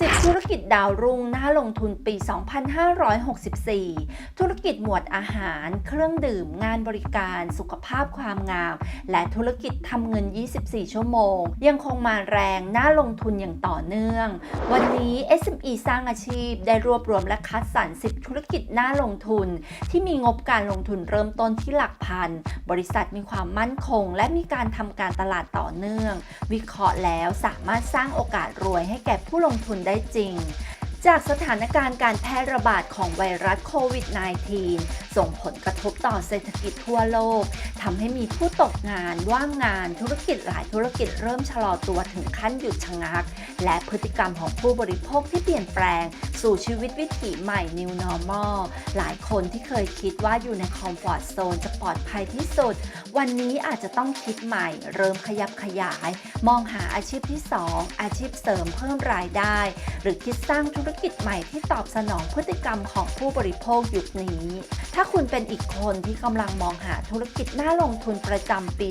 10 ธุรกิจดาวรุ่งน่าลงทุนปี 2564 ธุรกิจหมวดอาหาร เครื่องดื่ม งานบริการ สุขภาพความงาม และธุรกิจทำเงิน 24 ชั่วโมง ยังคงมาแรงน่าลงทุนอย่างต่อเนื่อง วันนี้ SME สร้างอาชีพได้รวบรวมและคัดสรร 10 ธุรกิจน่าลงทุน ที่มีงบการลงทุนเริ่มต้นที่หลักพัน บริษัทมีความมั่นคง และมีการทำการตลาดต่อเนื่อง วิเคราะห์แล้วสามารถสร้างโอกาสรวยให้แก่ผู้ลงทุนได้จริง จากสถานการณ์การแพร่ระบาดของไวรัสโควิด -19 ส่งผลกระทบต่อเศรษฐกิจทั่วโลกทำให้มีผู้ตกงานว่างงานธุรกิจหลายธุรกิจเริ่มชะลอตัวถึงขั้นหยุดชะงัก และพฤติกรรมของผู้บริโภคที่เปลี่ยนแปลง สู่ชีวิตวิถีใหม่ New Normal หลายคนที่เคยคิดว่าอยู่ในคอมฟอร์ z โซนจะปลอดภัยที่สุด วันนี้อาจจะต้องคิดใหม่ เริ่มขยับขยาย มองหาอาชีพที่ 2 อาชีพเสริมเพิ่มรายได้ หรือคิดสร้างธุรกิจใหม่ที่ตอบสนองพฤติกรรมของผู้บริโภคยุคนี้ ถ้าคุณเป็นอีกคนที่กำลังมองหาธุรกิจน่าลงทุนประจำปี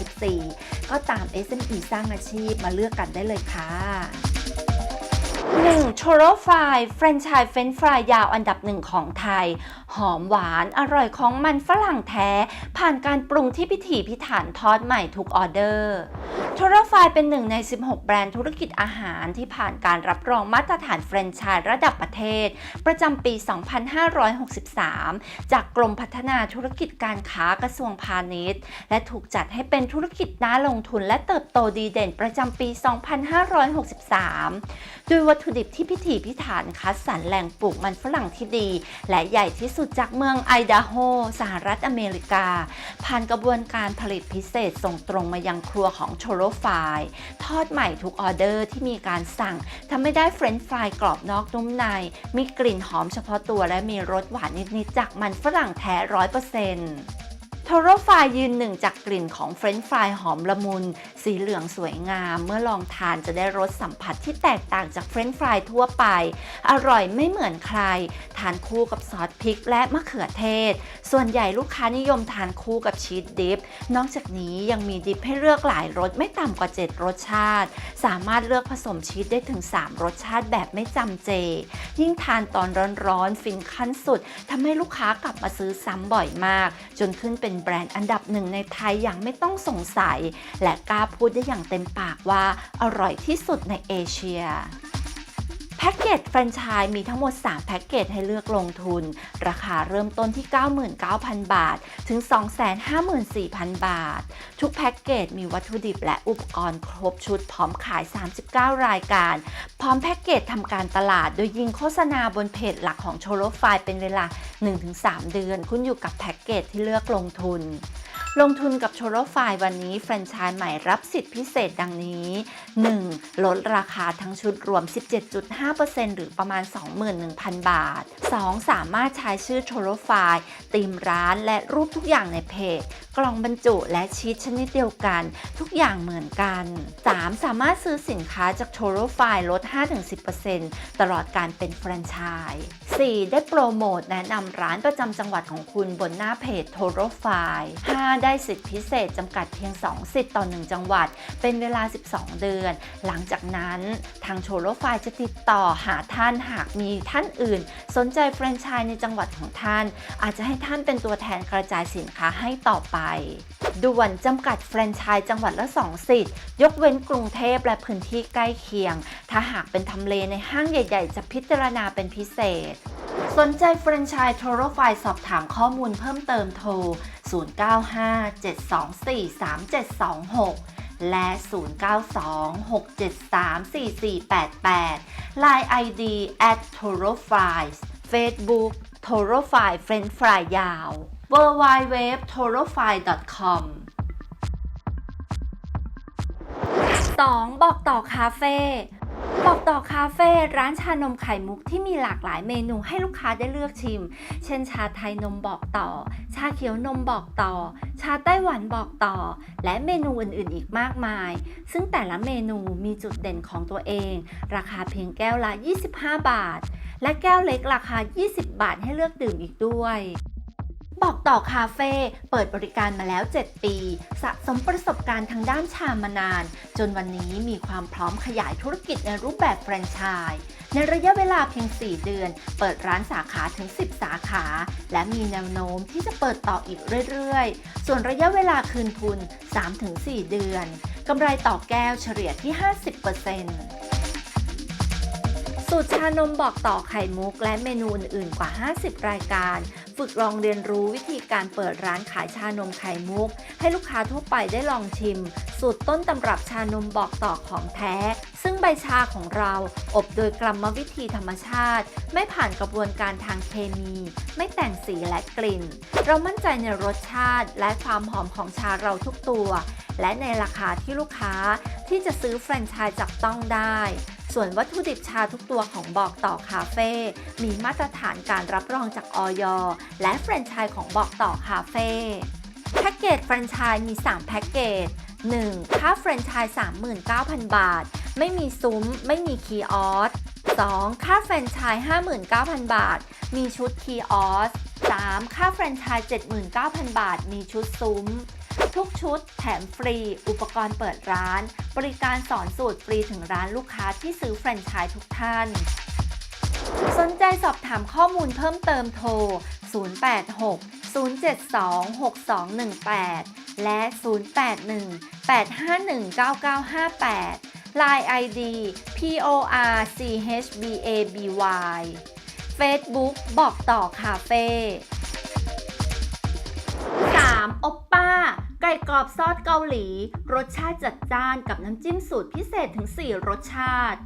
2564 ก็ตาม SME สร้างอาชีพมาเลือกกันได้เลยค่ะ 1. โชโรฟรายแฟรนไชส์เฟรนฟรายยาวอันดับหนึ่งของไทย หอมหวานอร่อยของมันฝรั่งแท้ ผ่านการปรุงที่พิถีพิถันทอดใหม่ทุกออเดอร์โชโรฟรายเป็นหนึ่งใน 16 แบรนด์ธุรกิจอาหารที่ผ่านการรับรองมาตรฐานแฟรนไชส์ระดับประเทศ ประจำปี 2563 จากกรมพัฒนาธุรกิจการค้ากระทรวงพาณิชย์ และถูกจัดให้เป็นธุรกิจน่าลงทุนและเติบโตดีเด่นประจำปี 2563ด้วยวัตถุดิบที่พิถีพิถันคัดสรรแหล่งปลูกมันฝรั่งที่ดี และใหญ่ที่สุดจากเมืองไอดาโฮ สหรัฐอเมริกา ผ่านกระบวนการผลิตพิเศษส่งตรงมายังครัวของโชโรฟายทอดใหม่ทุกออเดอร์ที่มีการสั่งทำให้ได้เฟรนช์ฟรายกรอบนอกนุ่มใน มีกลิ่นหอมเฉพาะตัวและมีรสหวานนิดๆจากมันฝรั่งแท้ร้อยเปอร์เซ็นต์ โทโรฟายยืนหนึ่งจากกลิ่นของเฟรนช์ฟรายหอมละมุน สีเหลืองสวยงาม เมื่อลองทานจะได้รสสัมผัสที่แตกต่างจากเฟรนช์ฟรายทั่วไป อร่อยไม่เหมือนใคร ทานคู่กับซอสพริกและมะเขือเทศ ส่วนใหญ่ลูกค้านิยมทานคู่กับชีสดิฟ นอกจากนี้ยังมีดิฟให้เลือกหลายรสไม่ต่ำกว่า 7 รสชาติ สามารถเลือกผสมชีสได้ถึง 3 รสชาติแบบไม่จำเจ ยิ่งทานตอนร้อนๆฟินขั้นสุดทำให้ลูกค้ากลับมาซื้อซ้ำบ่อยมาก จนขึ้นเป็นแบรนด์อันดับหนึ่งในไทยอย่างไม่ต้องสงสัย และกล้าพูดได้อย่างเต็มปากว่าอร่อยที่สุดในเอเชีย แพ็กเกจแฟรนไชส์มีทั้งหมด 3 แพ็กเกจให้เลือกลงทุน ราคาเริ่มต้นที่ 99,000 บาท ถึง 254,000 บาท ทุกแพ็กเกจมีวัตถุดิบและอุปกรณ์ครบชุดพร้อมขาย 39 รายการ พร้อมแพ็กเกจทำการตลาด โดยยิงโฆษณาบนเพจหลักของโชโลไฟเป็นเวลา 1-3 เดือน คุณอยู่กับแพ็กเกจที่เลือกลงทุน ลงทุนกับโชโรไฟวันนี้แฟรนไชส์ใหม่รับสิทธิพิเศษดังนี้ 1. ลดราคาทั้งชุดรวม 17.5%หรือประมาณ 21,000 บาท 2. สามารถใช้ชื่อโชโรไฟตีมร้านและรูปทุกอย่างในเพจ กล่องบรรจุและชีสชนิดเดียวกัน ทุกอย่างเหมือนกัน 3. สามารถซื้อสินค้าจากโชโรไฟลด 5-10%ตลอดการเป็นแฟรนไชส์ 4. ได้โปรโมทแนะนำร้านประจำจังหวัดของคุณบนหน้าเพจโทโรไฟ 5. ได้สิทธิพิเศษจำกัดเพียง 2 สิทธิ์ต่อ 1 จังหวัด เป็นเวลา 12 เดือน หลังจากนั้นทางโชโรไฟจะติดต่อหาท่านหากมีท่านอื่น สนใจแฟรนไชส์ในจังหวัดของท่าน อาจจะให้ท่านเป็นตัวแทนกระจายสินค้าให้ต่อไปด่วนจำกัดแฟรนไชส์จังหวัดละ 2 สิทธิ์ ยกเว้นกรุงเทพและพื้นที่ใกล้เคียง ถ้าหากเป็นทำเลในห้างใหญ่ ๆ จะพิจารณาเป็นพิเศษ สนใจแฟรนไชส์โทรไฟสอบถามข้อมูลเพิ่มเติมโทร 095 0957243726 และ 0926734488 Line ID at t o r o f i s Facebook t o r o f i f r e n c h fry ยาว w w w t o r o f i com 2. บอกต่อคาเฟ่ บอกต่อคาเฟ่ร้านชานมไข่มุกที่มีหลากหลายเมนูให้ลูกค้าได้เลือกชิม เช่น ชาไทยนมบอกต่อ ชาเขียวนมบอกต่อ ชาไต้หวันบอกต่อ และเมนูอื่นๆ อีกมากมาย ซึ่งแต่ละเมนูมีจุดเด่นของตัวเอง ราคาเพียงแก้วละ 25 บาท และแก้วเล็กราคา 20 บาทให้เลือกดื่มอีกด้วย บอกต่อคาเฟ่เปิดบริการมาแล้ว 7 ปี สะสมประสบการณ์ทางด้านชามานาน จนวันนี้มีความพร้อมขยายธุรกิจในรูปแบบแฟรนไชส์ในระยะเวลาเพียง 4 เดือน เปิดร้านสาขาถึง 10 สาขา และมีแนวโน้มที่จะเปิดต่ออีกเรื่อยๆ ส่วนระยะเวลาคืนทุน 3-4 เดือน กำไรต่อแก้วเฉลี่ยที่ 50% สูตรชานมบอกต่อไข่มุกและเมนูอื่นๆกว่า 50 รายการ ฝึกลองเรียนรู้วิธีการเปิดร้านขายชานมไข่มุก ให้ลูกค้าทั่วไปได้ลองชิม สูตรต้นตำรับชานมบอกต่อของแท้ ซึ่งใบชาของเราอบโดยกรรมวิธีธรรมชาติ ไม่ผ่านกระบวนการทางเคมี ไม่แต่งสีและกลิ่น เรามั่นใจในรสชาติและความหอมของชาเราทุกตัว และในราคาที่ลูกค้าที่จะซื้อแฟรนไชส์จับต้องได้ ส่วนวัตถุดิบชาทุกตัวของบอกต่อคาเฟ่มีมาตรฐานการรับรองจากออยและแฟรนไชส์ของบอกต่อคาเฟ่แพ็กเกจแฟรนไชส์มี 3 แพ็กเกจ 1. ค่าแฟรนไชส์39,000 บาท ไม่มีซุ้ม ไม่มีคีออส 2. ค่าแฟรนไชส์59,000 บาท มีชุดคีออส 3. ค่าแฟรนไชส์79,000 บาท มีชุดซุ้ม ทุกชุดแถมฟรี อุปกรณ์เปิดร้าน บริการสอนสูตรฟรีถึงร้านลูกค้าที่ซื้อแฟรนไชส์ทุกท่าน สนใจสอบถามข้อมูลเพิ่มเติมโทร 086 072 6218 และ 081 851 9958 Line ID PORCHBABY Facebook บอกต่อคาเฟ่ 3. โอ ปป้าไก่กรอบซอสเกาหลี รสชาติจัดจ้านกับน้ำจิ้มสูตรพิเศษถึง 4 รสชาติ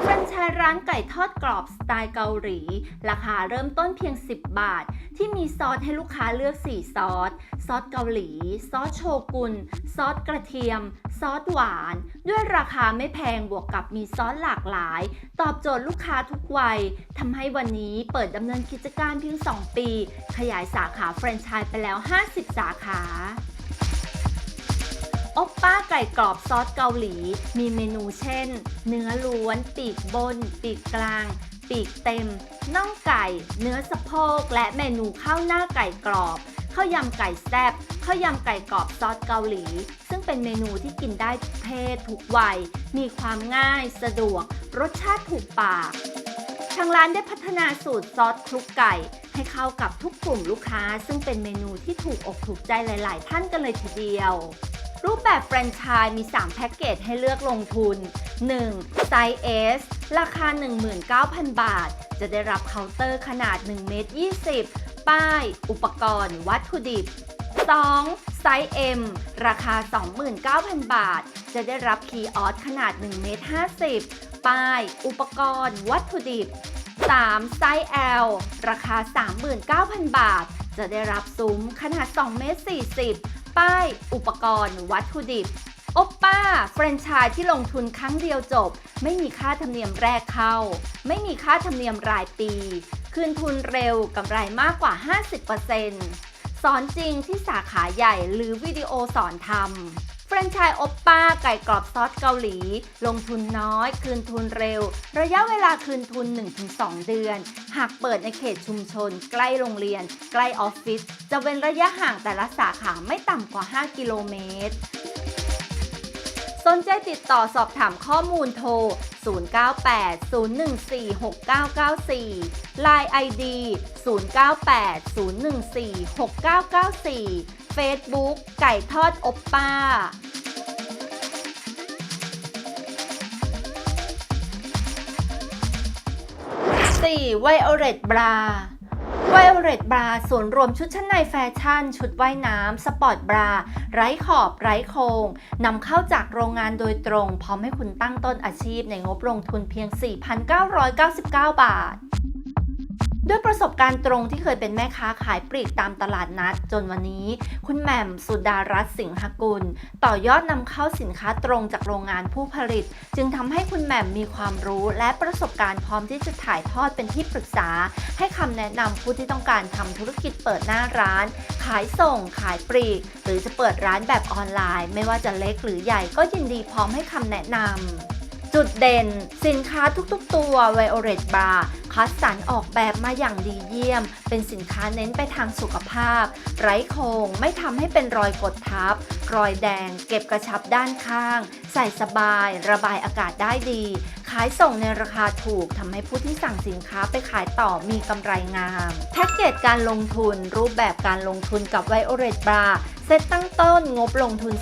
แฟรนไชส์ร้านไก่ทอดกรอบสไตล์เกาหลี ราคาเริ่มต้นเพียง 10 บาท ที่มีซอสให้ลูกค้าเลือก 4 ซอส ซอสเกาหลี ซอสโชกุน ซอสกระเทียม ซอสหวาน ด้วยราคาไม่แพงบวกกับมีซอสหลากหลาย ตอบโจทย์ลูกค้าทุกวัยทำให้วันนี้เปิดดำเนินกิจการเพียง 2 ปี ขยายสาขาแฟรนไชส์ไปแล้ว 50 สาขา โอปป้าไก่กรอบซอสเกาหลี มีเมนูเช่น เนื้อล้วน ปีกบน ปีกกลาง ปีกเต็ม น่องไก่ เนื้อสะโพก และเมนูข้าวหน้าไก่กรอบข้าวยำไก่แซ่บข้าวยำไก่กรอบซอสเกาหลี ซึ่งเป็นเมนูที่กินได้ทุกเพศทุกวัย มีความง่ายสะดวก รสชาติถูกปาก ทางร้านได้พัฒนาสูตรซอสคลุกไก่ ให้เข้ากับทุกกลุ่มลูกค้า ซึ่งเป็นเมนูที่ถูกอกถูกใจหลาย ๆ ท่านกันเลยทีเดียว รูปแบบแฟรนไชส์มี 3 แพ็กเกจให้เลือกลงทุน 1. ไซส์ S ราคา 19,000 บาท จะได้รับเคาน์เตอร์ขนาด1เมตร20 ป้าย อุปกรณ์ วัตถุดิบ 2. ไซส์ M ราคา 29,000 บาท จะได้รับคีย์ออสขนาด1เมตร50 ป้าย อุปกรณ์ วัตถุดิบ 3. ไซส์ L ราคา 39,000 บาท จะได้รับซุ้มขนาด2เมตร40 ป้าย อุปกรณ์ วัตถุดิบโอปป้าแฟรนไชส์ที่ลงทุนครั้งเดียวจบ ไม่มีค่าธรรมเนียมแรกเข้า ไม่มีค่าธรรมเนียมรายปี คืนทุนเร็วกำไรมากกว่า 50%สอนจริงที่สาขาใหญ่หรือวิดีโอสอนทำ แฟรนไชส์โอปป้าไก่กรอบซอสเกาหลี ลงทุนน้อย คืนทุนเร็ว ระยะเวลาคืนทุน 1-2 เดือน หากเปิดในเขตชุมชน ใกล้โรงเรียน ใกล้ออฟฟิศจะเป็นระยะห่างแต่ละสาขาไม่ต่ำกว่า 5 กิโลเมตร สนใจติดต่อสอบถามข้อมูลโทร 098-014-6994 Line ID 098-014-6994 Facebook ไก่ทอดอบป้า 4. Violet Bra ไวโอเรตบราส่วนรวมชุดชั้นในแฟชั่น ชุดว่ายน้ำ สปอร์ตบรา ไร้ขอบ ไร้โครงนำเข้าจากโรงงานโดยตรง พร้อมให้คุณตั้งต้นอาชีพในงบลงทุนเพียง 4,999 บาท ด้วยประสบการณ์ตรงที่เคยเป็นแม่ค้าขายปลีกตามตลาดนัด จนวันนี้ คุณแหม่มสุดารัตน์สิงหกุล ต่อยอดนำเข้าสินค้าตรงจากโรงงานผู้ผลิต จึงทำให้คุณแหม่มมีความรู้และประสบการณ์พร้อมที่จะถ่ายทอดเป็นที่ปรึกษา ให้คำแนะนำผู้ที่ต้องการทำธุรกิจเปิดหน้าร้าน ขายส่ง ขายปลีก หรือจะเปิดร้านแบบออนไลน์ ไม่ว่าจะเล็กหรือใหญ่ก็ยินดีพร้อมให้คำแนะนำ จุดเด่น สินค้าทุกๆตัว Violet Bar คัดสรรออกแบบมาอย่างดีเยี่ยม เป็นสินค้าเน้นไปทางสุขภาพ ไร้โครงไม่ทำให้เป็นรอยกดทับ รอยแดง เก็บกระชับด้านข้าง ใส่สบาย ระบายอากาศได้ดี ขายส่งในราคาถูกทำให้ผู้ที่สั่งสินค้าไปขายต่อมีกำไรงาม แพ็กเกจการลงทุน รูปแบบการลงทุนกับ Violet Bar เซตตั้งต้นงบลงทุน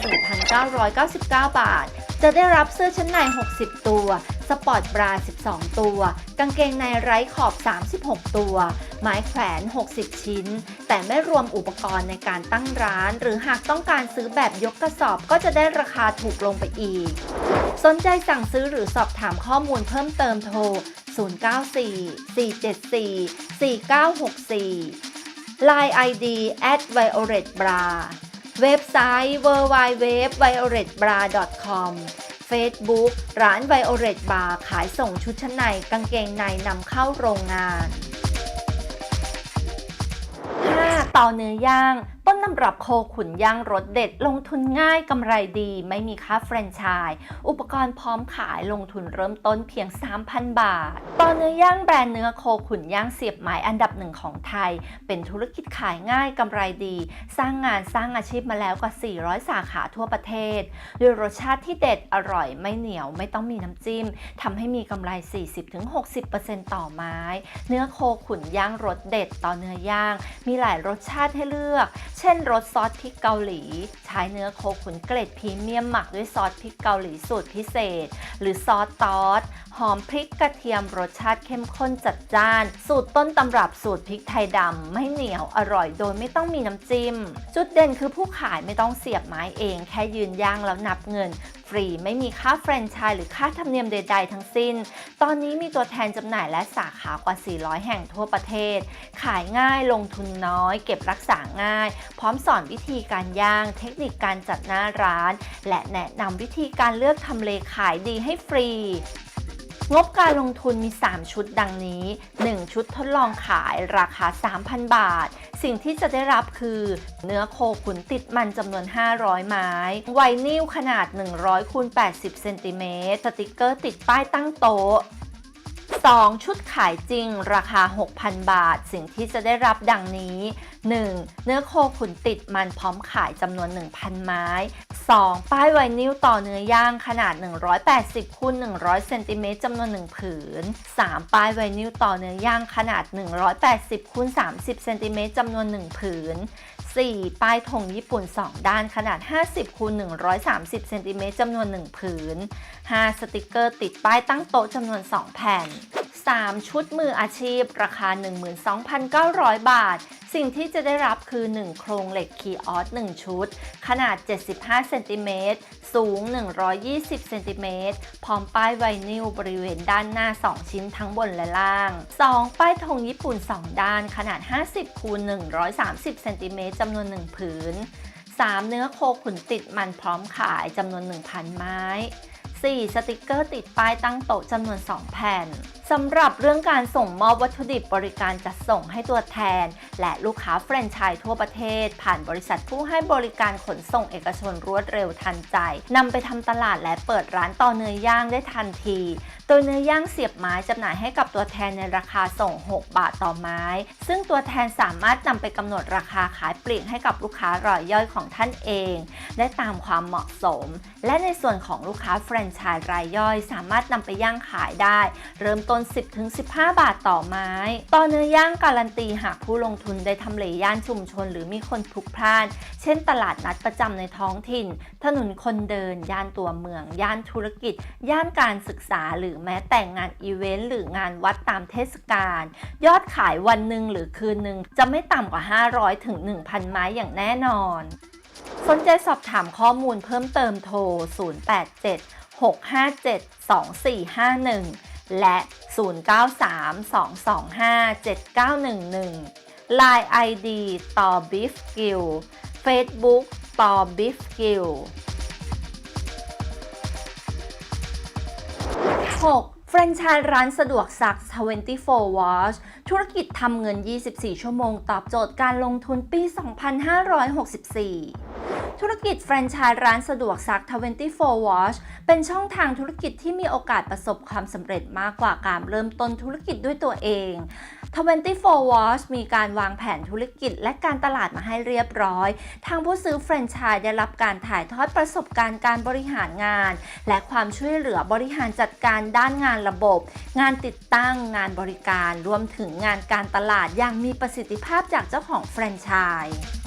4,999 บาท จะได้รับเสื้อชั้นใน 60 ตัว สปอร์ตบรา 12 ตัว กางเกงในไร้ขอบ 36 ตัว ไม้แขวน 60 ชิ้น แต่ไม่รวมอุปกรณ์ในการตั้งร้าน หรือหากต้องการซื้อแบบยกกระสอบก็จะได้ราคาถูกลงไปอีก สนใจสั่งซื้อหรือสอบถามข้อมูลเพิ่มเติมโทร 094 474 4964 Line ID at violet bra เว็บไซต์ www.violetbra.com Facebook ร้าน Violet Bar ขายส่งชุดชั้นในกางเกงในนำเข้าโรงงาน 5. ต่อเนื้อย่าง ต้นตำรับโคขุนย่างรสเด็ด ลงทุนง่ายกำไรดี ไม่มีค่าแฟรนไชส์อุปกรณ์พร้อมขายลงทุนเริ่มต้นเพียง 3,000 บาทต่อเนื้อย่างแบรนด์เนื้อโคขุนย่างเสียบไม้อันดับหนึ่งของไทย เป็นธุรกิจขายง่ายกำไรดี สร้างงานสร้างอาชีพมาแล้วกว่า 400 สาขาทั่วประเทศด้วยรสชาติที่เด็ดอร่อยไม่เหนียวไม่ต้องมีน้ำจิ้มทำให้มีกำไร 40-60%ต่อไม้ เนื้อโคขุนย่างรสเด็ดต่อเนื้อย่าง มีหลายรสชาติให้เลือกเช่นรสซอสพริกเกาหลี ใช้เนื้อโคขุนเกรดพรีเมียมหมักด้วยซอสพริกเกาหลีสูตรพิเศษ หรือซอสตอส หอมพริกกระเทียมรสชาติเข้มข้นจัดจ้าน สูตรต้นตำรับสูตรพริกไทยดำไม่เหนียวอร่อยโดยไม่ต้องมีน้ำจิ้ม จุดเด่นคือผู้ขายไม่ต้องเสียบไม้เอง แค่ยืนย่างแล้วนับเงิน ฟรีไม่มีค่าแฟรนไชส์หรือค่าธรรมเนียมใด ๆ ทั้งสิ้น ตอนนี้มีตัวแทนจำหน่ายและสาขากว่า 400 แห่งทั่วประเทศ ขายง่ายลงทุนน้อย เก็บรักษาง่าย พร้อมสอนวิธีการย่าง เทคนิคการจัดหน้าร้าน และแนะนำวิธีการเลือกทำเลขายดีให้ฟรี งบการลงทุนมี 3 ชุดดังนี้ 1 ชุดทดลองขายราคา 3,000 บาท สิ่งที่จะได้รับคือ เนื้อโคขุนติดมันจำนวน 500 ไม้ ไวนิลขนาด 100คูณ80 เซนติเมตร สติกเกอร์ติดป้ายตั้งโต๊ะ 2 ชุดขายจริงราคา 6,000 บาท สิ่งที่จะได้รับดังนี้ 1. เนื้อโคขุนติดมันพร้อมขายจำนวน 1,000 ไม้ 2. ป้ายไวนิลต่อเนื้อย่างขนาด 180คูณ100เซนติเมตรจำนวน 1 ผืน 3. ป้ายไวนิลต่อเนื้อย่างขนาด 180คูณ30เซนติเมตรจำนวน 1 ผืน 4. ป้ายธงญี่ปุ่น 2 ด้านขนาด 50คูณ130เซนติเมตรจำนวน 1 ผืน 5. สติกเกอร์ติดป้ายตั้งโต๊ะจำนวน 2 แผ่น 3. ชุดมืออาชีพ ราคา 12,900 บาท สิ่งที่จะได้รับคือ 1 โครงเหล็กคีย์ออส1ชุด ขนาด 75 เซนติเมตร สูง 120 เซนติเมตร พร้อมป้ายไวนิลบริเวณด้านหน้า 2 ชิ้นทั้งบนและล่าง 2. ป้ายธงญี่ปุ่น 2 ด้าน ขนาด 50คูณ130 เซนติเมตรจำนวน 1 ผืน 3. เนื้อโคขุนติดมันพร้อมขายจำนวน 1,000 ไม้ 4. สติกเกอร์ติดป้ายตั้งโต๊ะจำนวน 2 แผ่นสำหรับเรื่องการส่งมอบวัตถุดิบบริการจัดส่งให้ตัวแทน และลูกค้าแฟรนไชส์ทั่วประเทศ ผ่านบริษัทผู้ให้บริการขนส่งเอกชนรวดเร็วทันใจนำไปทำตลาดและเปิดร้านต่อเนื้อย่างได้ทันที โดยเนื้อย่างเสียบไม้จำหน่ายให้กับตัวแทนในราคาส่ง 6 บาทต่อไม้ ซึ่งตัวแทนสามารถนำไปกำหนดราคาขายปลีกให้กับลูกค้ารายย่อยของท่านเอง ได้ตามความเหมาะสม และในส่วนของลูกค้าแฟรนไชส์รายย่อย สามารถนำไปย่างขายได้ เริ่มต้น 10-15 บาทต่อไม้ ต่อเนื้อย่างการันตีหากผู้ลงทุนได้ทำเลย่านชุมชน หรือมีคนพลุกพล่าน เช่น ตลาดนัดประจำในท้องถิ่น ถนนคนเดิน ย่านตัวเมือง ย่านธุรกิจ ย่านการศึกษาหรือแม้แต่งานอีเวนต์หรืองานวัดตามเทศกาลยอดขายวันหนึ่งหรือคืนหนึ่งจะไม่ต่ำกว่า 500 ถึง 1,000 ไม้อย่างแน่นอน สนใจสอบถามข้อมูลเพิ่มเติมโทร 087 657 2451 และ 0932257911 Line ID ต่อ Beef Gill Facebook ต่อ Beef Gill 6. แฟรนไชส์ร้านสะดวกซัก 24 Watch ธุรกิจทำเงิน 24 ชั่วโมง ตอบโจทย์การลงทุนปี 2564 ธุรกิจแฟรนไชส์ร้านสะดวกซัก 24 Watch เป็นช่องทางธุรกิจที่มีโอกาสประสบความสำเร็จมากกว่าการเริ่มต้นธุรกิจด้วยตัวเอง 24 Watch มีการวางแผนธุรกิจและการตลาดมาให้เรียบร้อย ทางผู้ซื้อแฟรนไชส์ได้รับการถ่ายทอดประสบการณ์การบริหารงาน และความช่วยเหลือบริหารจัดการด้านงานระบบ งานติดตั้งงานบริการรวมถึงงานการตลาดอย่างมีประสิทธิภาพจากเจ้าของแฟรนไชส์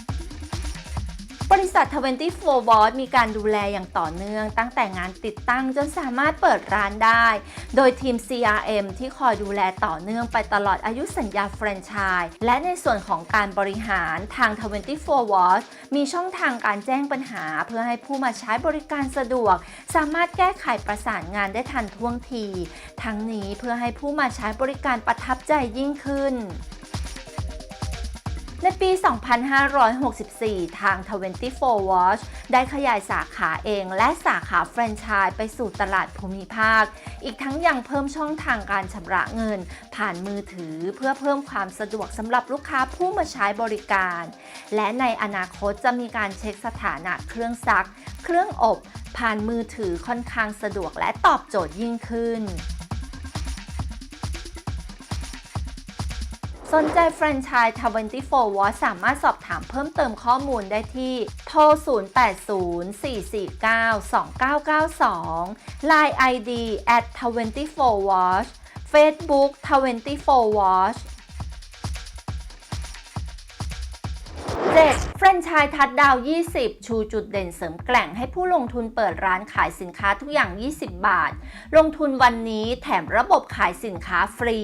บริษัท 24 w a t มีการดูแลอย่างต่อเนื่อง ตั้งแต่งานติดตั้งจนสามารถเปิดร้านได้ โดยทีม CRM ที่คอยดูแลต่อเนื่องไปตลอดอายุสัญญาแฟรนไชส์และในส่วนของการบริหารทาง 24 w a t มีช่องทางการแจ้งปัญหา เพื่อให้ผู้มาใช้บริการสะดวก สามารถแก้ไขประสานงานได้ทันท่วงที ทั้งนี้เพื่อให้ผู้มาใช้บริการประทับใจยิ่งขึ้น ในปี 2564 ทาง 24 Watch ได้ขยายสาขาเองและสาขาแฟรนไชส์ไปสู่ตลาดภูมิภาค อีกทั้งยังเพิ่มช่องทางการชำระเงิน ผ่านมือถือเพื่อเพิ่มความสะดวกสำหรับลูกค้าผู้มาใช้บริการ และในอนาคตจะมีการเช็คสถานะเครื่องซัก เครื่องอบ ผ่านมือถือค่อนข้างสะดวกและตอบโจทย์ยิ่งขึ้น สนใจแฟรนไชส์ 24 w a t สามารถสอบถามเพิ่มเติมข้อมูลได้ที่ โทร 0804492992 Line ID at 24 watch Facebook 24 watch 7. แฟรนไชส์ทัดดาว 20 ชูจุดเด่นเสริมแกล่งให้ผู้ลงทุนเปิดร้านขายสินค้าทุกอย่าง 20 บาท ลงทุนวันนี้แถมระบบขายสินค้าฟรี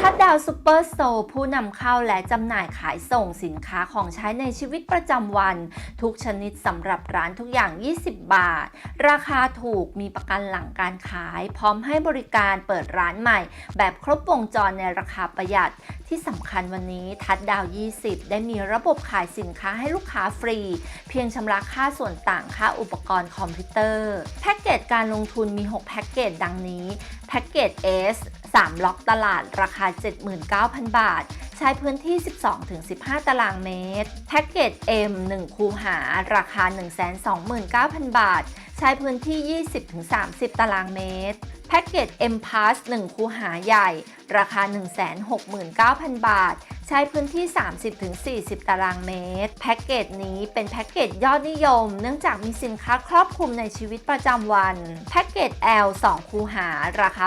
ทัดดาวซูเปอร์สโตร์ผู้นำเข้าและจำหน่ายขายส่งสินค้าของใช้ในชีวิตประจำวัน ทุกชนิดสำหรับร้านทุกอย่าง 20 บาท ราคาถูกมีประกันหลังการขาย พร้อมให้บริการเปิดร้านใหม่ แบบครบวงจรในราคาประหยัดที่สำคัญวันนี้ทัดดาว 20 ได้มีระบบขายสินค้าให้ลูกค้าฟรี เพียงชำระค่าส่วนต่างค่าอุปกรณ์คอมพิวเตอร์ แพ็กเกจการลงทุนมี 6 แพ็กเกจดังนี้แพ็กเกจ S 3 ล็อกตลาดราคา 79,000 บาท ใช้พื้นที่ 12-15 ตารางเมตร แพ็กเกจ M 1 คูหา ราคา 129,000 บาท ใช้พื้นที่ 20-30 ตารางเมตร แพ็กเกจ M Pass 1 คูหาใหญ่ ราคา 169,000 บาท ใช้พื้นที่ 30-40 ตารางเมตร แพ็กเกจนี้เป็นแพ็กเกจยอดนิยม เนื่องจากมีสินค้าครอบคลุมในชีวิตประจำวัน แพ็กเกจ L 2 คูหา ราคา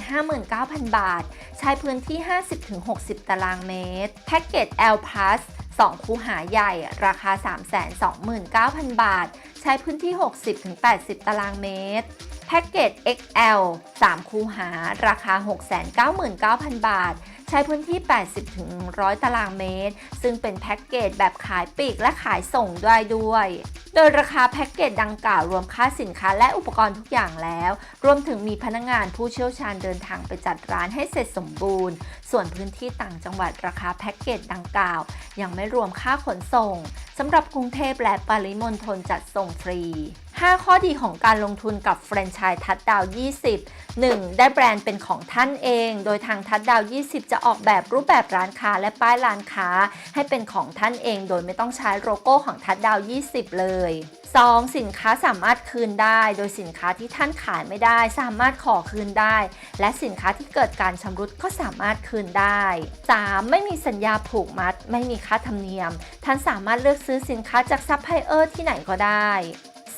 259,000 บาท ใช้พื้นที่ 50-60 ตารางเมตร แพ็กเกจ L Plus 2 คูหาใหญ่ ราคา 329,000 บาท ใช้พื้นที่ 60-80 ตารางเมตรแพ็กเกจ XL 3 คูหา ราคา 699,000 บาท ใช้พื้นที่ 80-100 ตารางเมตร ซึ่งเป็นแพ็กเกจแบบขายปลีกและขายส่งได้ด้วยโดยราคาแพ็กเกจดังกล่าวรวมค่าสินค้าและอุปกรณ์ทุกอย่างแล้ว รวมถึงมีพนักงานผู้เชี่ยวชาญเดินทางไปจัดร้านให้เสร็จสมบูรณ์ ส่วนพื้นที่ต่างจังหวัดราคาแพ็กเกจดังกล่าว ยังไม่รวมค่าขนส่งสำหรับกรุงเทพและปริมณฑลจัดส่งฟรี 5 ข้อดีของการลงทุนกับแฟรนไชส์ทัดดาว 20 1. ได้แบรนด์เป็นของท่านเอง โดยทางทัดดาว 20 จะออกแบบรูปแบบร้านค้าและป้ายร้านค้า ให้เป็นของท่านเอง โดยไม่ต้องใช้โลโก้ของทัดดาว 20 เลย 2. สินค้าสามารถคืนได้ โดยสินค้าที่ท่านขายไม่ได้ สามารถขอคืนได้ และสินค้าที่เกิดการชำรุดก็สามารถคืนได้ 3. ไม่มีสัญญาผูกมัด ไม่มีค่าธรรมเนียม ท่านสามารถเลือกซื้อสินค้าจากซัพพลายเออร์ที่ไหนก็ได้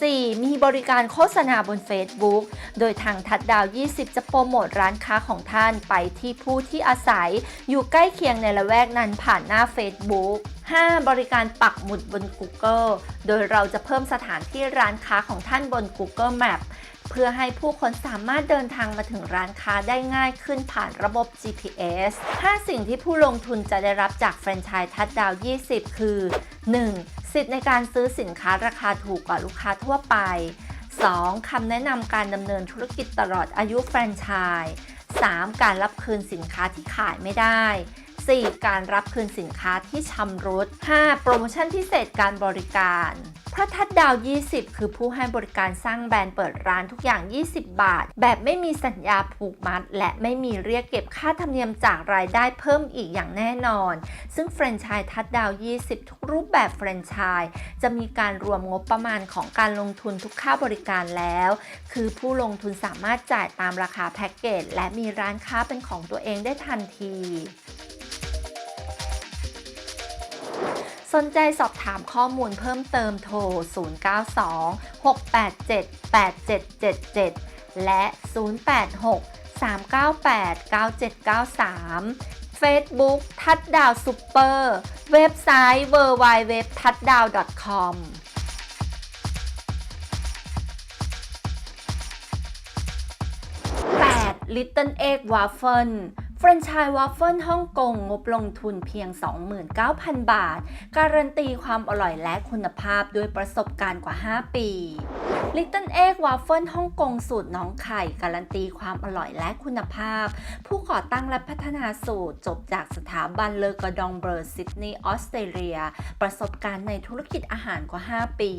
4. มีบริการโฆษณาบน Facebook โดยทางทัดดาว 20 จะโปรโมทร้านค้าของท่านไปที่ผู้ที่อาศัย อยู่ใกล้เคียงในละแวกนั้นผ่านหน้า Facebook 5. บริการปักหมุดบน Google โดยเราจะเพิ่มสถานที่ร้านค้าของท่านบน Google Map เพื่อให้ผู้คนสามารถเดินทางมาถึงร้านค้าได้ง่ายขึ้นผ่านระบบ GPS 5 สิ่งที่ผู้ลงทุนจะได้รับจากแฟรนไชส์ทัดดาว 20 คือ 1. สิทธิ์ในการซื้อสินค้าราคาถูกกว่าลูกค้าทั่วไป 2. คำแนะนำการดำเนินธุรกิจตลอดอายุแฟรนไชส์ 3. การรับคืนสินค้าที่ขายไม่ได้ 4. การรับคืนสินค้าที่ชำรุด 5. โปรโมชั่นพิเศษการบริการ พระทัดดาว 20 คือผู้ให้บริการสร้างแบรนด์เปิดร้านทุกอย่าง 20 บาท แบบไม่มีสัญญาผูกมัด และไม่มีเรียกเก็บค่าธรรมเนียมจากรายได้เพิ่มอีกอย่างแน่นอน ซึ่งแฟรนไชส์ทัดดาว 20 ทุกรูปแบบแฟรนไชส์จะมีการรวมงบประมาณของการลงทุนทุกค่าบริการแล้ว คือผู้ลงทุนสามารถจ่ายตามราคาแพ็กเกจและมีร้านค้าเป็นของตัวเองได้ทันที สนใจสอบถามข้อมูลเพิ่มเติมโทร 092 687 8777 และ 086 398 9793 Facebook ทัดดาวซูเปอร์เว็บไซต์ www ทัดดาว .com 8 Little Egg Waffle รนไชส์วาฟเฟิลฮ่องกงงบลงทุนเพียง 29,000 บาท การันตีความอร่อยและคุณภาพด้วยประสบการณ์กว่า 5 ปี Little Egg Waffle ฮ่องกงสูตรน้องไข่ การันตีความอร่อยและคุณภาพ ผู้ก่อตั้งและพัฒนาสูตรจบจากสถาบันเลอกดองเบอร์ซิดนีย์ออสเตรเลีย ประสบการณ์ในธุรกิจอาหารกว่า 5 ปี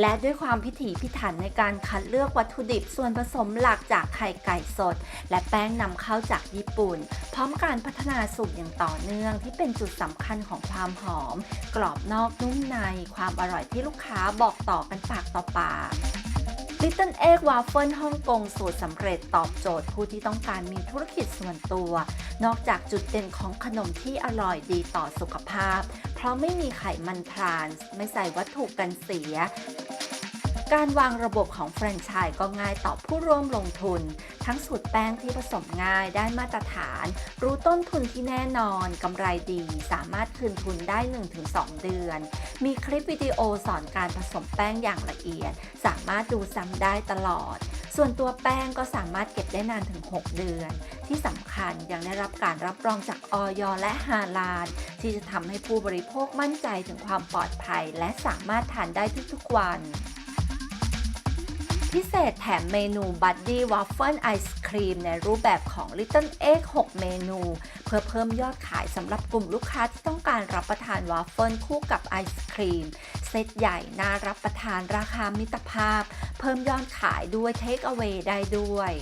และด้วยความพิถีพิถันในการคัดเลือกวัตถุดิบส่วนผสมหลักจากไข่ไก่สด และแป้งนำเข้าจากญี่ปุ่น พร้อมการพัฒนาสูตรอย่างต่อเนื่อง ที่เป็นจุดสำคัญของความหอม กรอบนอกนุ่มใน ความอร่อยที่ลูกค้าบอกต่อกันปากต่อปาก Little Egg Waffle ฮ่องกงสูตรสำเร็จตอบโจทย์ผู้ที่ต้องการมีธุรกิจส่วนตัว นอกจากจุดเด่นของขนมที่อร่อยดีต่อสุขภาพ เพราะไม่มีไขมันทรานส์ ไม่ใส่วัตถุกันเสีย การวางระบบของแฟรนไชส์ก็ง่ายต่อผู้ร่วมลงทุน ทั้งสูตรแป้งที่ผสมง่ายได้มาตรฐาน รู้ต้นทุนที่แน่นอนกำไรดี สามารถคืนทุนได้ 1-2 เดือน มีคลิปวิดีโอสอนการผสมแป้งอย่างละเอียด สามารถดูซ้ำได้ตลอดส่วนตัวแป้งก็สามารถเก็บได้นานถึง 6 เดือน ที่สำคัญยังได้รับการรับรองจากออยและฮาลาลที่จะทำให้ผู้บริโภคมั่นใจถึงความปลอดภัย และสามารถทานได้ทุกๆวัน พิเศษแถมเมนูบัดดี้ว a ฟเฟิลไอศครีมในรูปแบบของ Little Egg 6 เมนู เพื่อเพิ่มยอดขายสำหรับกลุ่มลูกค้าที่ต้องการรับประทานวาฟเฟิลคู่กับไอศครีม เซตใหญ่น่ารับประทานราคามิตรภาพ เพิ่มยอดขายด้วยเทคเอาไว้ได้ด้วย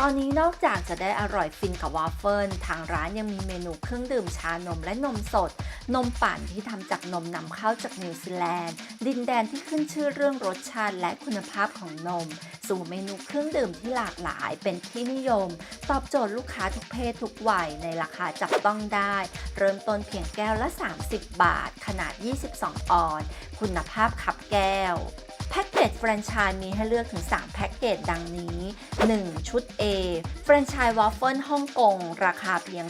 ตอนนี้นอกจากจะได้อร่อยฟินกับวาฟเฟิลทางร้านยังมีเมนูเครื่องดื่มชานมและนมสด นมปั่นที่ทำจากนมนำเข้าจากนิวซีแลนด์ ดินแดนที่ขึ้นชื่อเรื่องรสชาติและคุณภาพของนม สู่เมนูเครื่องดื่มที่หลากหลายเป็นที่นิยม ตอบโจทย์ลูกค้าทุกเพศทุกวัยในราคาจับต้องได้ เริ่มต้นเพียงแก้วละ 30 บาท ขนาด 22 ออนซ์คุณภาพขับแก้ว แพ็กเกจแฟรนไชส์มีให้เลือกถึง 3 แพ็กเกจดังนี้ 1 ชุด A แฟรนไชส์วอฟเฟิลฮ่องกง ราคาเพียง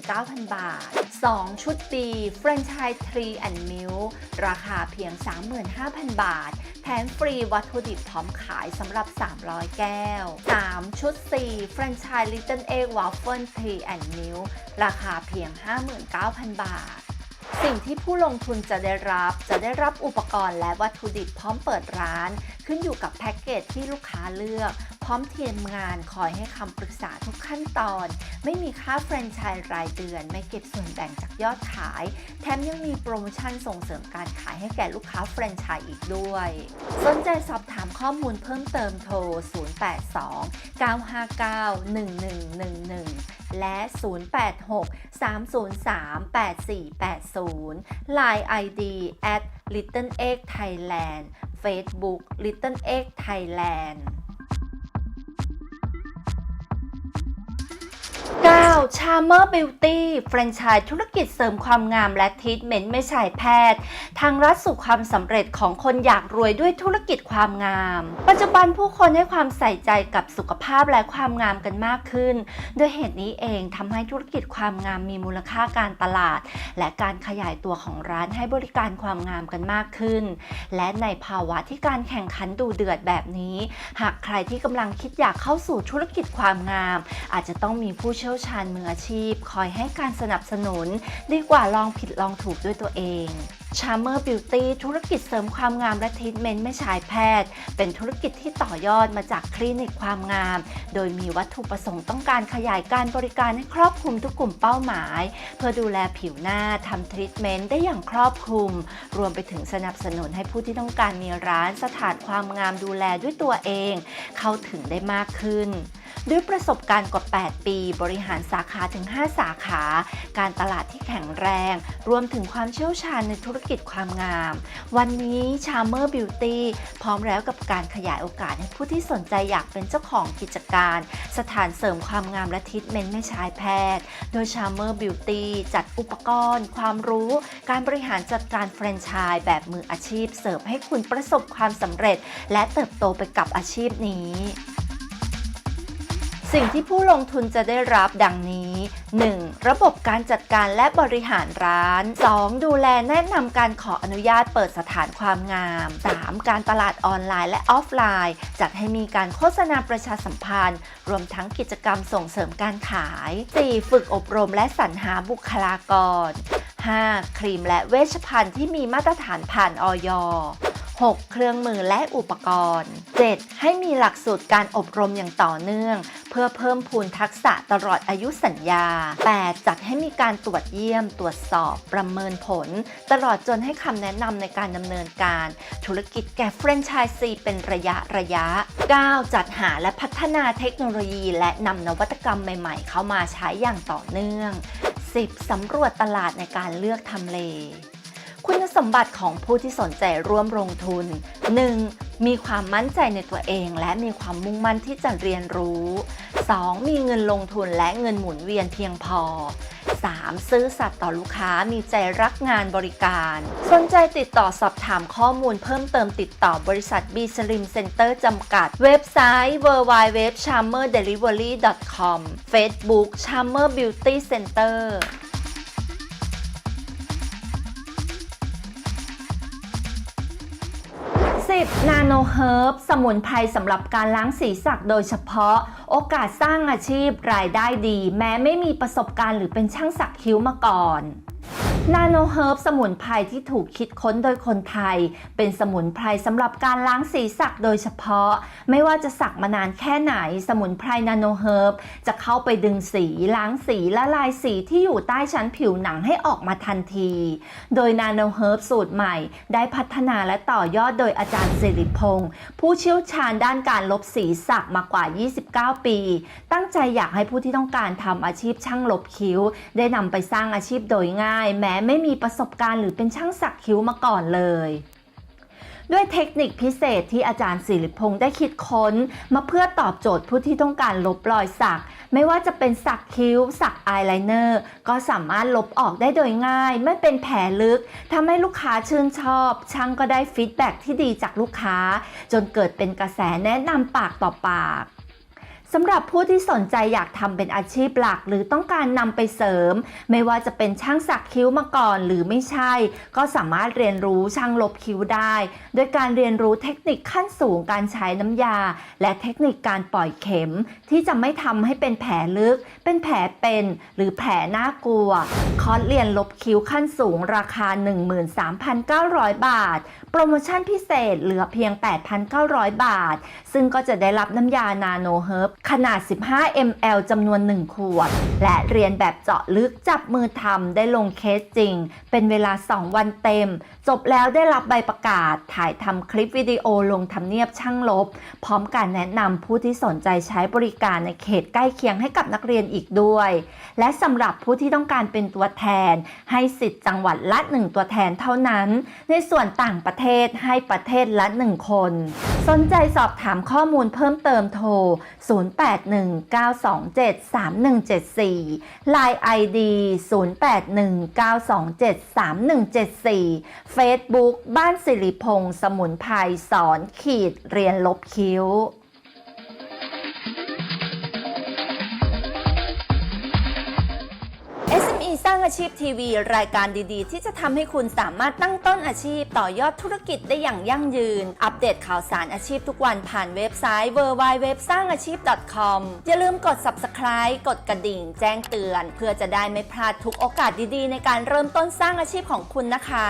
29,000 บาท 2 ชุด B แฟรนไชส์3 and Milk ราคาเพียง 35,000 บาท แถมฟรีวัตถุดิบพร้อมขายสำหรับ 300 แก้ว 3 ชุด C แฟรนไชส์ Little Egg Waffle 3 and Milk ราคาเพียง 59,000 บาท สิ่งที่ผู้ลงทุนจะได้รับ จะได้รับอุปกรณ์และวัตถุดิบพร้อมเปิดร้าน ขึ้นอยู่กับแพ็กเกจที่ลูกค้าเลือก พร้อมทีมงานคอยให้คำปรึกษาทุกขั้นตอน ไม่มีค่าแฟรนไชส์รายเดือน ไม่เก็บส่วนแบ่งจากยอดขาย แถมยังมีโปรโมชั่นส่งเสริมการขายให้แก่ลูกค้าแฟรนไชส์อีกด้วย สนใจสอบถามข้อมูลเพิ่มเติมโทร 082 959 1111 และ 086 303 8480 Line ID at Little Egg Thailand Facebook Little Egg Thailand 9 Charmer Beauty แฟรนไชส์ธุรกิจเสริมความงามและทรีทเมนต์ไม่ใช่แพทย์ ทางรัฐสู่ความสำเร็จของคนอยากรวยด้วยธุรกิจความงาม ปัจจุบันผู้คนให้ความใส่ใจกับสุขภาพและความงามกันมากขึ้น ด้วยเหตุนี้เองทำให้ธุรกิจความงามมีมูลค่าการตลาด และการขยายตัวของร้านให้บริการความงามกันมากขึ้น และในภาวะที่การแข่งขันดูเดือดแบบนี้ หากใครที่กำลังคิดอยากเข้าสู่ธุรกิจความงาม อาจจะต้องมีผู้เชี่ยวชาญมืออาชีพ คอยให้การสนับสนุน ดีกว่าลองผิดลองถูกด้วยตัวเอง Charmer Beauty ธุรกิจเสริมความงามและทรีทเมนต์ไม่ใช้แพทย์ เป็นธุรกิจที่ต่อยอดมาจากคลินิกความงาม โดยมีวัตถุประสงค์ต้องการขยายการบริการให้ครอบคลุมทุกกลุ่มเป้าหมาย เพื่อดูแลผิวหน้าทำทรีทเมนต์ได้อย่างครอบคลุม รวมไปถึงสนับสนุนให้ผู้ที่ต้องการมีร้านสถานความงามดูแลด้วยตัวเอง เข้าถึงได้มากขึ้นด้วยประสบการณ์กว่า 8 ปี บริหารสาขาถึง 5 สาขา การตลาดที่แข็งแรง รวมถึงความเชี่ยวชาญในธุรกิจความงาม วันนี้ Charmer Beauty พร้อมแล้วกับการขยายโอกาสให้ผู้ที่สนใจอยากเป็นเจ้าของกิจการ สถานเสริมความงามและทรีทเมนต์ไม่ใช้แพทย์ โดย Charmer Beauty จัดอุปกรณ์ ความรู้ การบริหารจัดการแฟรนไชส์แบบมืออาชีพ เสร์ฟให้คุณประสบความสำเร็จ และเติบโตไปกับอาชีพนี้ สิ่งที่ผู้ลงทุนจะได้รับดังนี้ 1. ระบบการจัดการและบริหารร้าน 2. ดูแลแนะนำการขออนุญาตเปิดสถานความงาม 3. การตลาดออนไลน์และออฟไลน์ จัดให้มีการโฆษณาประชาสัมพันธ์ รวมทั้งกิจกรรมส่งเสริมการขาย 4. ฝึกอบรมและสรรหาบุคลากร 5. ครีมและเวชภัณฑ์ที่มีมาตรฐานผ่านออย 6. เครื่องมือและอุปกรณ์ 7. ให้มีหลักสูตรการอบรมอย่างต่อเนื่อง เพื่อเพิ่มพูนทักษะตลอดอายุสัญญา 8. จัดให้มีการตรวจเยี่ยม ตรวจสอบ ประเมินผล ตลอดจนให้คำแนะนำในการดำเนินการ ธุรกิจแก่แฟรนไชส์ซีเป็นระยะระยะ 9. จัดหาและพัฒนาเทคโนโลยี และนำนวัตกรรมใหม่ ๆ เข้ามาใช้อย่างต่อเนื่อง 10. สำรวจตลาดในการเลือกทำเล คุณสมบัติของผู้ที่สนใจร่วมลงทุน 1. มีความมั่นใจในตัวเองและมีความมุ่งมั่นที่จะเรียนรู้ 2. มีเงินลงทุนและเงินหมุนเวียนเพียงพอ 3. ซื้อสัตว์ต่อลูกค้ามีใจรักงานบริการ สนใจติดต่อสอบถามข้อมูลเพิ่มเติมติดต่อบริษัท B Slim Center จำกัด เว็บไซต์ www.charmerdelivery.com Facebook Charmer Beauty Center 10 นาโนเฮิร์บสมุนไพรสำหรับการล้างศีรษะโดยเฉพาะ โอกาสสร้างอาชีพรายได้ดี แม้ไม่มีประสบการณ์หรือเป็นช่างสักคิ้วมาก่อน นาโนเฮิร์บสมุนไพรที่ถูกคิดค้นโดยคนไทย เป็นสมุนไพรสำหรับการล้างศีรษะโดยเฉพาะ ไม่ว่าจะสักมานานแค่ไหน สมุนไพรนาโนเฮิร์บจะเข้าไปดึงสี ล้างสีและลายสีที่อยู่ใต้ชั้นผิวหนังให้ออกมาทันที โดยนาโนเฮิร์บสูตรใหม่ ได้พัฒนาและต่อยอดโดยอาจารย์สิริพงศ์ผู้เชี่ยวชาญด้านการลบสีสักมากว่า 29 ปี ตั้งใจอยากให้ผู้ที่ต้องการทำอาชีพช่างลบคิ้ว ได้นำไปสร้างอาชีพโดยง่ายแม้ไม่มีประสบการณ์หรือเป็นช่างสักคิ้วมาก่อนเลย ด้วยเทคนิคพิเศษที่อาจารย์ศิริพงศ์ได้คิดค้น มาเพื่อตอบโจทย์ผู้ที่ต้องการลบรอยสัก ไม่ว่าจะเป็นสักคิ้ว สักอายไลเนอร์ก็สามารถลบออกได้โดยง่าย ไม่เป็นแผลลึกทำให้ลูกค้าชื่นชอบ ช่างก็ได้ฟีดแบ็กที่ดีจากลูกค้า จนเกิดเป็นกระแสแนะนำปากต่อปาก สำหรับผู้ที่สนใจอยากทำเป็นอาชีพหลัก หรือต้องการนำไปเสริม ไม่ว่าจะเป็นช่างสักคิ้วมาก่อนหรือไม่ใช่ ก็สามารถเรียนรู้ช่างลบคิ้วได้ โดยการเรียนรู้เทคนิคขั้นสูงการใช้น้ำยา และเทคนิคการปล่อยเข็ม ที่จะไม่ทำให้เป็นแผลลึก เป็นแผลเป็น หรือแผลน่ากลัว คอร์สเรียนลบคิ้วขั้นสูงราคา 13,900 บาท โปรโมชั่นพิเศษเหลือเพียง 8,900 บาท ซึ่งก็จะได้รับน้ำยานาโนเฮิร์บขนาด 15 ml จำนวน 1 ขวด และเรียนแบบเจาะลึกจับมือทำได้ลงเคสจริง เป็นเวลา 2 วันเต็ม จบแล้วได้รับใบประกาศ ถ่ายทำคลิปวิดีโอลงทำเนียบช่างลบ พร้อมการแนะนำผู้ที่สนใจใช้บริการในเขตใกล้เคียงให้กับนักเรียนอีกด้วย และสำหรับผู้ที่ต้องการเป็นตัวแทน ให้สิทธิ์จังหวัดละ 1 ตัวแทนเท่านั้น ในส่วนต่างประเทศให้ประเทศละ1คน สนใจสอบถามข้อมูลเพิ่มเติมโทร 0819273174 Line ID 0819273174 Facebook บ้านสิริพงษ์สมุนไพรสอนขีดเรียนลบคิ้ว สร้างอาชีพทีวี รายการดีๆ ที่จะทำให้คุณสามารถตั้งต้นอาชีพ ต่อยอดธุรกิจได้อย่างยั่งยืน อัปเดตข่าวสารอาชีพทุกวันผ่านเว็บไซต์ www สร้างอาชีพ .com อย่าลืมกด subscribe กดกระดิ่ง แจ้งเตือน เพื่อจะได้ไม่พลาดทุกโอกาสดีๆ ในการเริ่มต้นสร้างอาชีพของคุณนะคะ